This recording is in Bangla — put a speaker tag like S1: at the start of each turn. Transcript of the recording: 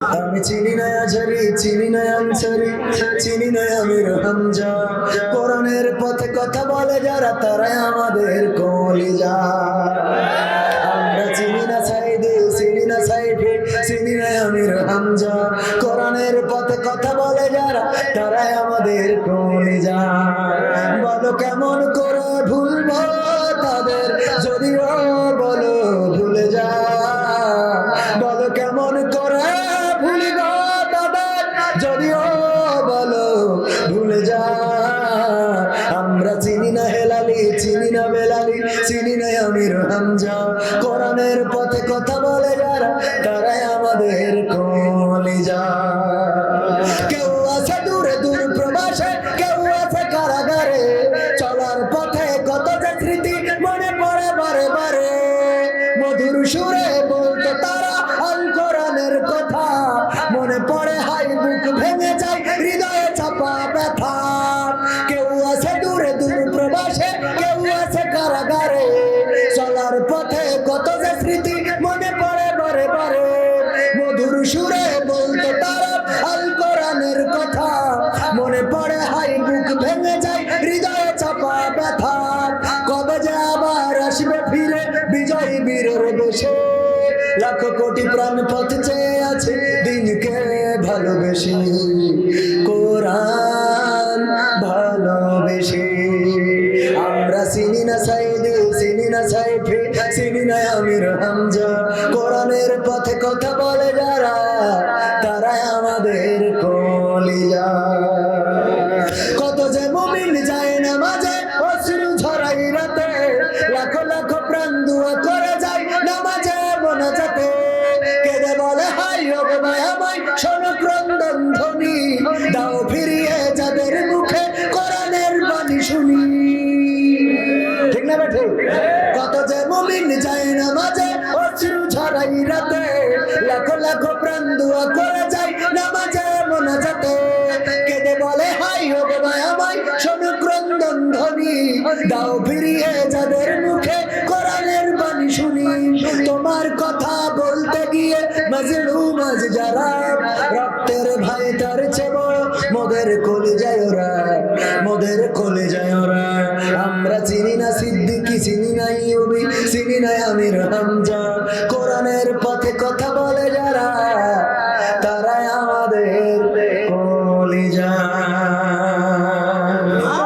S1: আমি চিনি না আজারি, চিনি না আনসারি, চিনি না আমির হামজা। কোরআনের পথে কথা বলে যারা, তারাই আমাদের কলিজা। আমরা চিনি না সাইদে, চিনি না সাইফে, চিনি না আমির হামজা। কোরআনের পথে কথা বলে যারা, তারাই আমাদের কলিজা। বলো কেমন করে ভুলবো তাদের, যদিও বলো ভুলে যা। আমরা চিনি না হেলালি, চিনি না বেলালি, চিনি না আমির হামজা। কোরআনের পথে কথা বলে যারা, তারাই আমাদের ভেঙে যায়, হৃদয়ে চাপা ব্যথা। কবে যে আবার আসবে ফিরে, বিজয়ী বীরের দেশে লাখ কোটি প্রাণ পথ আছে দিনকে ভালোবেসে। কোরআন ভালোবেসে। আমরা চিনি না সাইদে, চিনি না সাইফে, চিনি না আমির হামজা। কোরআনের পথে কথা বলে যারা, তারাই আমাদের কলিজা। না কত যে মুমিন যায় না মাঝে অশ্রু ঝরাই রাতে প্রাণ দুয়া করে যায় নামাজে, মোনাজাতে। কেঁদে বলে, হাই শোনো ক্রন্দন ধ্বনি, দাও ফিরিয়ে যাদের মুখে কোরআনের বাণী শুনি। তোমার কথা বলতে গিয়ে মজলু মজ যারা, রক্তের ভাই তার চেয়ে বড়, মোদের কোলে যায় ওরা, মোদের কোলে যায় ওরা। আমরা চিনি না সিদ্দিকি, চিনি না ইউবি, চিনি না আমির হামজা। কোরআনের পথে কথা বলে যারা